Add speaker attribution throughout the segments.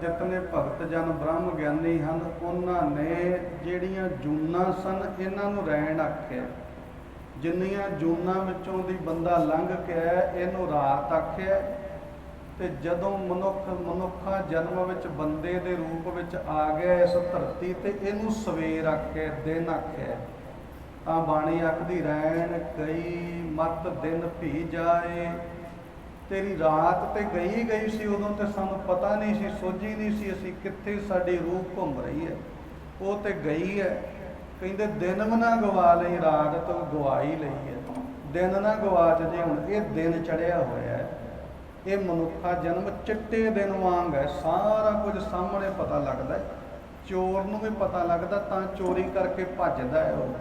Speaker 1: ਜਿਤਨੇ ਭਗਤ ਜਨ ਬ੍ਰਹਮ ਗਿਆਨੀ ਹਨ, ਉਹਨਾਂ ਨੇ ਜਿਹੜੀਆਂ ਜੂਨਾਂ ਸਨ, ਇਹਨਾਂ ਨੂੰ ਰਹਿਣ ਆਖਿਆ। ਜਿੰਨੀਆਂ ਜੂਨਾਂ ਵਿੱਚੋਂ ਦੀ ਬੰਦਾ ਲੰਘ ਕੇ ਇਹਨੂੰ ਰਾਤ ਆਖਿਆ। ਤੇ ਜਦੋਂ ਮਨੁੱਖ, ਮਨੁੱਖਾ ਜਨਮ ਵਿੱਚ ਬੰਦੇ ਦੇ ਰੂਪ ਵਿੱਚ ਆ ਗਿਆ ਇਸ ਧਰਤੀ ਤੇ, ਇਹਨੂੰ ਸਵੇਰ ਆਖਿਆ, ਦਿਨ ਆਖਿਆ। ਤਾਂ ਬਾਣੀ ਆਖਦੀ, ਰਹਿਣ ਕਈ ਮਤ ਦਿਨ ਭੀ ਜਾਏ ਤੇਰੀ ਰਾਤ ਤੇ ਗਈ ਗਈ ਸੀ, ਉਦੋਂ ਤੇ ਸਾਨੂੰ ਪਤਾ ਨਹੀਂ ਸੀ, ਸੋਝੀ ਨਹੀਂ ਸੀ ਅਸੀਂ ਕਿੱਥੇ ਸਾਡੀ ਰੂਹ ਘੁੰਮ ਰਹੀ ਹੈ। ਉਹ ਤੇ ਗਈ ਹੈ। ਕਹਿੰਦੇ, ਦਿਨ ਵੀ ਨਾ ਗਵਾ ਲਈ, ਰਾਤ ਤੋਂ ਗਵਾ ਹੀ ਲਈ ਹੈ। ਦਿਨ ਨਾ ਗਵਾਚ ਜੇ ਹੁਣ ਇਹ ਦਿਨ ਚੜਿਆ ਹੋਇਆ ਹੈ, ਇਹ ਮਨੁੱਖਾ ਜਨਮ ਚਿੱਟੇ ਦਿਨ ਵਾਂਗ ਹੈ। ਸਾਰਾ ਕੁਝ ਸਾਹਮਣੇ ਪਤਾ ਲੱਗਦਾ ਚੋਰ ਨੂੰ ਵੀ ਪਤਾ ਲੱਗਦਾ, ਤਾਂ ਚੋਰੀ ਕਰਕੇ ਭੱਜਦਾ ਹੈ ਉਹ।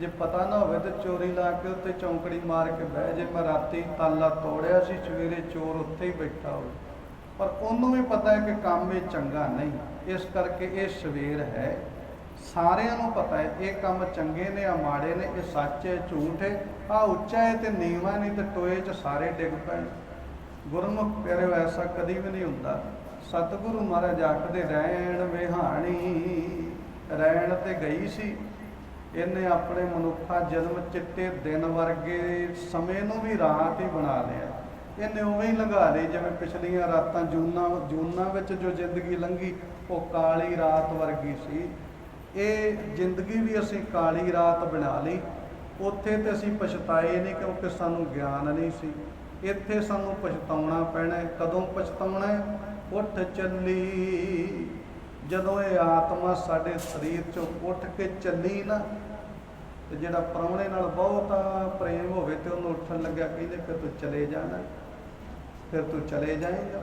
Speaker 1: ਜੇ ਪਤਾ ਨਾ ਹੋਵੇ ਤੇ ਚੋਰੀ ਲਾ ਕੇ ਉੱਤੇ ਚੌਂਕੜੀ ਮਾਰ ਕੇ ਬਹਿ ਜੇ। ਮੈਂ ਰਾਤੀ ਤਾਲਾ ਤੋੜਿਆ ਸੀ, ਸਵੇਰੇ ਚੋਰ ਉੱਥੇ ਹੀ ਬੈਠਾ ਹੋਵੇ। ਪਰ ਉਹਨੂੰ ਵੀ ਪਤਾ ਹੈ ਕਿ ਕੰਮ ਇਹ ਚੰਗਾ ਨਹੀਂ। ਇਸ ਕਰਕੇ ਇਹ ਸਵੇਰ ਹੈ। ਸਾਰਿਆਂ ਨੂੰ ਪਤਾ ਹੈ, ਇਹ ਕੰਮ ਚੰਗੇ ਨੇ ਆ ਮਾੜੇ ਨੇ, ਇਹ ਸੱਚ ਹੈ, ਝੂਠ ਹੈ। ਆ ਉੱਚਾ ਹੈ ਤੇ ਨੀਵਾਂ ਨਹੀਂ ਤੇ ਟੋਏ 'ਚ ਸਾਰੇ ਡਿੱਗ ਪੈਣ। ਗੁਰਮੁਖ ਪਿਆਰਿਓ, ਐਸਾ ਕਦੀ ਵੀ ਨਹੀਂ ਹੁੰਦਾ। ਸਤਿਗੁਰੂ ਮਹਾਰਾਜ ਆਖਦੇ, ਰਹਿਣ ਵਿਹਾਣੀ, ਰਹਿਣ ਤੇ ਗਈ ਸੀ। ਇਹਨੇ ਆਪਣੇ ਮਨੁੱਖਾ ਜਨਮ ਚਿੱਟੇ ਦਿਨ ਵਰਗੇ ਸਮੇਂ ਨੂੰ ਵੀ ਰਾਤ ਹੀ ਬਣਾ ਲਿਆ। ਇਹਨੇ ਉਵੇਂ ਹੀ ਲੰਘਾ ਲਈ, ਜਿਵੇਂ ਪਿਛਲੀਆਂ ਰਾਤਾਂ ਜੂਨਾਂ ਜੂਨਾਂ ਵਿੱਚ ਜੋ ਜ਼ਿੰਦਗੀ ਲੰਘੀ, ਉਹ ਕਾਲੀ ਰਾਤ ਵਰਗੀ ਸੀ। ਇਹ ਜ਼ਿੰਦਗੀ ਵੀ ਅਸੀਂ ਕਾਲੀ ਰਾਤ ਬਣਾ ਲਈ। ਉੱਥੇ ਤੇ ਅਸੀਂ ਪਛਤਾਏ ਨਹੀਂ ਕਿਉਂਕਿ ਸਾਨੂੰ ਗਿਆਨ ਨਹੀਂ ਸੀ। ਇੱਥੇ ਸਾਨੂੰ ਪਛਤਾਉਣਾ ਪੈਣਾ ਕਦੋਂ ਪਛਤਾਉਣਾ ਉੱਠ ਚੱਲੀ। ਜਦੋਂ ਇਹ ਆਤਮਾ ਸਾਡੇ ਸਰੀਰ ਚੋਂ ਉੱਠ ਕੇ ਚੱਲੀ ਨਾ, ਤੇ ਜਿਹੜਾ ਪ੍ਰਾਹੁਣੇ ਨਾਲ ਬਹੁਤਾ ਪ੍ਰੇਮ ਹੋਵੇ ਤੇ ਉਹਨੂੰ ਉੱਠਣ ਲੱਗਿਆ, ਕਹਿੰਦੇ ਫਿਰ ਤੂੰ ਚਲੇ ਜਾਣਾ ਫਿਰ ਤੂੰ ਚਲੇ ਜਾਏਗਾ।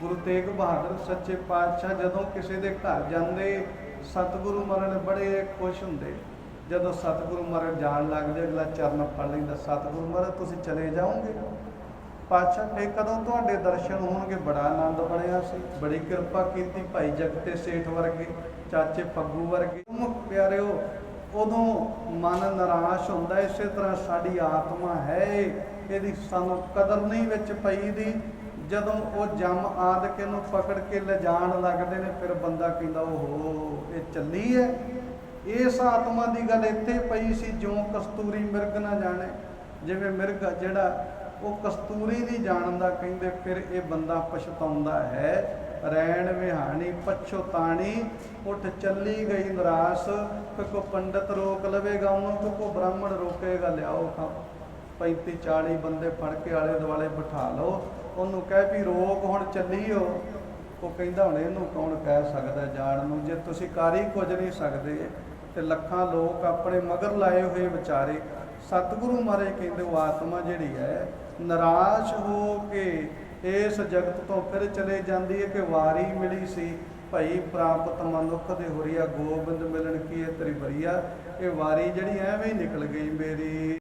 Speaker 1: ਗੁਰੂ ਤੇਗ ਬਹਾਦਰ ਸੱਚੇ ਪਾਤਸ਼ਾਹ ਜਦੋਂ ਕਿਸੇ ਦੇ ਘਰ ਜਾਂਦੇ, ਸਤਿਗੁਰੂ ਮਰਨ ਬੜੇ ਖੁਸ਼ ਹੁੰਦੇ। ਜਦੋਂ ਸਤਿਗੁਰੂ ਮਰਨ ਜਾਣ ਲੱਗਦੇ ਅਗਲਾ ਚਰਨ ਫੜ ਲੈਂਦਾ, ਸਤਿਗੁਰੂ ਮਹਾਰਾਜ, ਤੁਸੀਂ ਚਲੇ ਜਾਓਗੇ? ਪਾਤਸ਼ਾਹ ਫੇ ਕਦੋਂ ਤੁਹਾਡੇ ਦਰਸ਼ਨ ਹੋਣਗੇ? ਬੜਾ ਆਨੰਦ ਬਣਿਆ ਸੀ। ਬੜੀ ਕਿਰਪਾ ਕੀਤੀ ਭਾਈ ਜਗਤੇ ਸੇਠ ਵਰਗੇ, ਚਾਚੇ ਫੱਗੂ ਵਰਗੇ। ਮੁਖ ਪਿਆਰਿਓ, ਉਦੋਂ ਮਨ ਨਿਰਾਸ਼ ਹੁੰਦਾ ਇਸੇ ਤਰ੍ਹਾਂ ਸਾਡੀ ਆਤਮਾ ਹੈ। ਇਹਦੀ ਸਾਨੂੰ ਕਦਰ ਨਹੀਂ ਵਿੱਚ ਪਈ ਦੀ ਜਦੋਂ ਉਹ ਜਮ ਆਦਿਕ ਇਹਨੂੰ ਪਕੜ ਕੇ ਲਿਜਾਣ ਲੱਗਦੇ ਨੇ, ਫਿਰ ਬੰਦਾ ਕਹਿੰਦਾ, ਓਹੋ, ਇਹ ਚੱਲੀ ਹੈ। ਇਸ ਆਤਮਾ ਦੀ ਗੱਲ ਇੱਥੇ ਪਈ ਸੀ, ਜਿਉਂ ਕਸਤੂਰੀ ਮਿਰਗ ਨਾ ਜਾਣੇ। ਜਿਵੇਂ ਮਿਰਗ ਜਿਹੜਾ ਉਹ ਕਸਤੂਰੀ ਨਹੀਂ ਜਾਣਦਾ ਕਹਿੰਦੇ ਫਿਰ ਇਹ ਬੰਦਾ ਪਛਤਾਉਂਦਾ ਹੈ। ਰੈਣ ਵਿਹਾਣੀ ਪਛਤਾਣੀ ਉੱਠ ਚੱਲੀ ਗਈ ਨਿਰਾਸ। ਕਿ ਕੋ ਪੰਡਤ ਰੋਕ ਲਵੇਗਾ, ਉਹਨੂੰ ਕੋ ਬ੍ਰਾਹਮਣ ਰੋਕੇਗਾ, ਲਿਆਓ ਖਾ 35 40 ਬੰਦੇ ਫੜ ਕੇ ਆਲੇ ਦੁਆਲੇ ਬਿਠਾ ਲਓ। ਉਹਨੂੰ ਕਹਿ ਵੀ ਰੋਕ ਹੁਣ ਚੱਲੀਓ। ਉਹ ਕਹਿੰਦਾ ਹੁਣ ਇਹਨੂੰ ਕੌਣ ਕਹਿ ਸਕਦਾ ਜਾਣ ਨੂੰ? ਜੇ ਤੁਸੀਂ ਕਰ ਹੀ ਕੁਝ ਨਹੀਂ ਸਕਦੇ, ਤੇ ਲੱਖਾਂ ਲੋਕ ਆਪਣੇ ਮਗਰ ਲਾਏ ਹੋਏ ਵਿਚਾਰੇ। ਸਤਿਗੁਰੂ ਮਹਾਰਾਜ ਕਹਿੰਦੇ, ਉਹ ਆਤਮਾ ਜਿਹੜੀ ਹੈ ਨਿਰਾਸ਼ ਹੋ ਕੇ ਇਸ ਜਗਤ ਤੋਂ ਫਿਰ ਚਲੇ ਜਾਂਦੀ ਹੈ ਕਿ ਵਾਰੀ ਮਿਲੀ ਸੀ। ਭਈ ਪ੍ਰਾਪਤ ਮਨੁੱਖ ਦੇ ਹੋਰੀਆ ਗੋਬਿੰਦ ਮਿਲਣ ਕੀ ਹੈ ਤੇਰੀ ਬਰੀਆ? ਇਹ ਵਾਰੀ ਜਿਹੜੀ ਐਵੇਂ ਹੀ ਨਿਕਲ ਗਈ ਮੇਰੀ।